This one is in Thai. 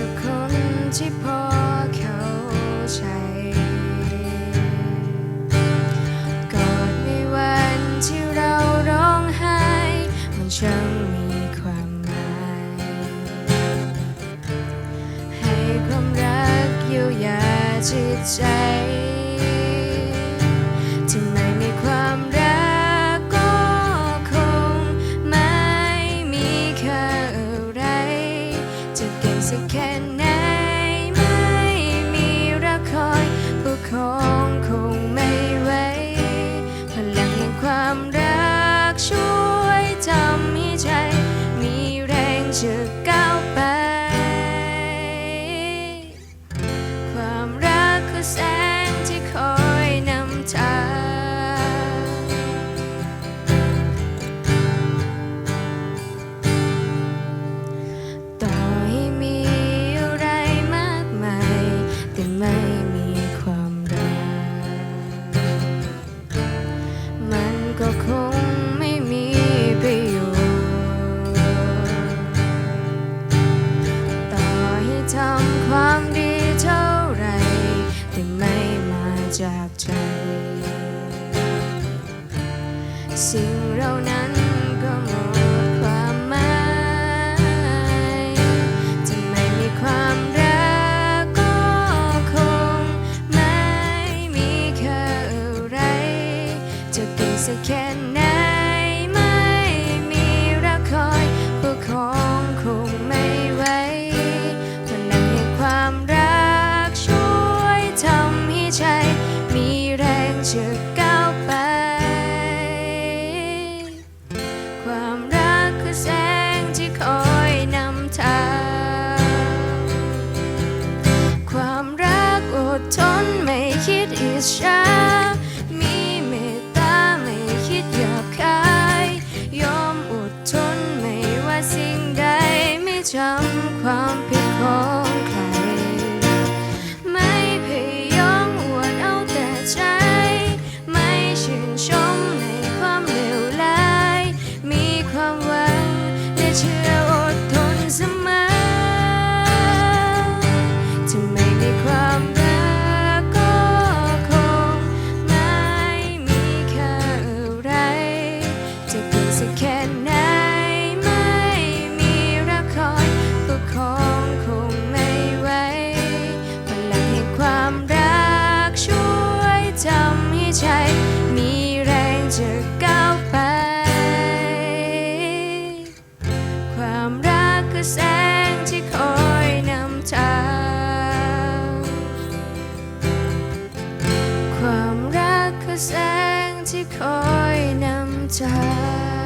สักคนที่พอเข้าใจกอดในวันที่เราร้องไห้ มันช่างมีความหมาย ให้ความรักอยียยาจิตใจ as it can จากใจ สิ่งเรานั้น is shine. มีแรงจะก้าวไป ความรักคือแสงที่คอยนำทาง ความรักคือแสงที่คอยนำทาง